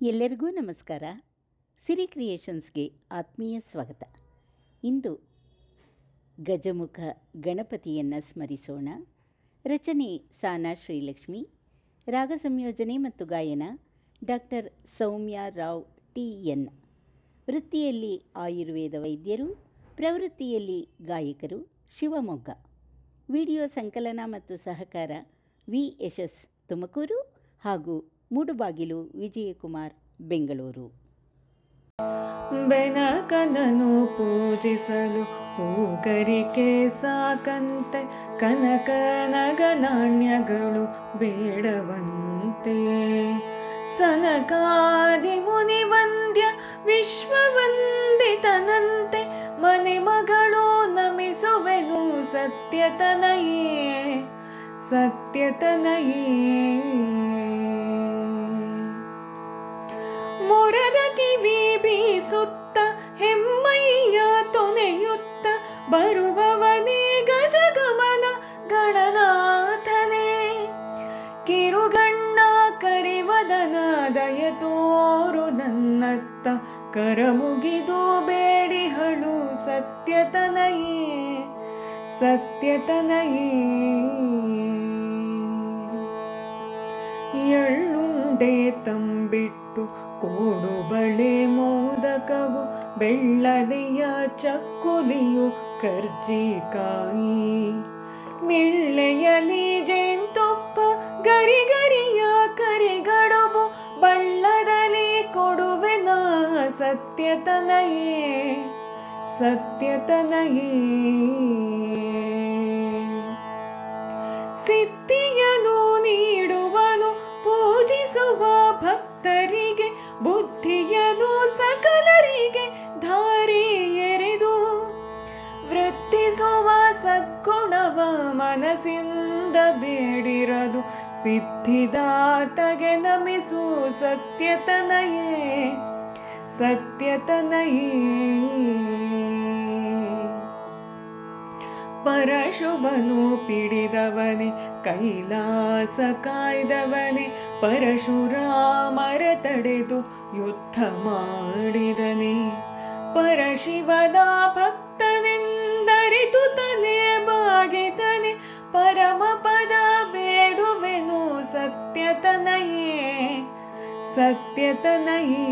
ಎಲ್ಲರಿಗೂ ನಮಸ್ಕಾರ. ಸಿರಿ ಕ್ರಿಯೇಷನ್ಸ್ಗೆ ಆತ್ಮೀಯ ಸ್ವಾಗತ. ಇಂದು ಗಜಮುಖ ಗಣಪತಿಯನ್ನು ಸ್ಮರಿಸೋಣ. ರಚನೆ ಸಾನಾ ಶ್ರೀಲಕ್ಷ್ಮಿ, ರಾಗ ಸಂಯೋಜನೆ ಮತ್ತು ಗಾಯನ doctor Soumya Rao T N ವೃತ್ತಿಯಲ್ಲಿ ಆಯುರ್ವೇದ ವೈದ್ಯರು, ಪ್ರವೃತ್ತಿಯಲ್ಲಿ ಗಾಯಕರು ಶಿವಮೊಗ್ಗ. ವಿಡಿಯೋ ಸಂಕಲನ ಮತ್ತು ಸಹಕಾರ ವಿ ಯಶಸ್ ತುಮಕೂರು ಹಾಗೂ ಮೂಡುಬಾಗಿಲು ವಿಜಯಕುಮಾರ್, ಬೆಂಗಳೂರು. ಬೆನಕನನು ಪೂಜಿಸಲು ಹೂಗರಿಕೆ ಸಾಕಂತೆ, ಕನಕ ನಗನಾಣ್ಯಗಳು ಬೇಡವಂತೆ. ಸನಕಾದಿ ಮುನಿ ವಂದ್ಯ ವಿಶ್ವವಂದಿತನಂತೆ, ಮನೆ ಮಗಳು ನಮಿಸುವೆನು ಸತ್ಯತನಯೇ ಸತ್ಯತನಯೇ. ಕಿವಿ ಬೀಸುತ್ತ ಹೆಮ್ಮಯ್ಯ ತೊನೆಯುತ್ತ ಬರುವವನೇ ಗಜಗಮನ ಗಣನಾಥನೇ. ಕಿರುಗಣ್ಣ ಕರಿವದನ ದಯ ತೋರು ನನ್ನತ್ತ ಬೇಡಿ ಬೇಡಿಹಳು ಸತ್ಯತನಯೇ ಸತ್ಯತನಯೇ. ಎಳ್ಳುಂಡೆ ತಂಬಿಟ್ಟು ಕೋಡು ಬಳೆ ಮೋದಕವು, ಬೆಳ್ಳನೆಯ ಚಕ್ಕುಲಿಯು ಕರ್ಜಿಕಾಯಿ ಮಿಳ್ಳೆಯಲಿ ಜೇನ್ತುಪ್ಪ ಗರಿಗರಿಯ ಕರಿಗಡುಬು ಬಳ್ಳದಲ್ಲಿ ಕೊಡುವೆನ ಸತ್ಯತನಯೇ ಸತ್ಯತನಯೇ. ಮನಸ್ಸಿಂದ ಬೇಡಿರಲು ಸಿದ್ಧಿದಾತಗೆ ನಮಿಸು ಸತ್ಯತನಯೇ ಸತ್ಯತನಯೇ ಪರಶುಭನು ಪಿಡಿದವನೇ, ಕೈಲಾಸ ಕಾಯ್ದವನೇ, ಪರಶುರಾಮರ ತಡೆದು ಯುದ್ಧ ಮಾಡಿದನೆ. ಪರಶಿವನ ಭಕ್ತನೆಂದರಿತು सत्यतनये सत्यतनये।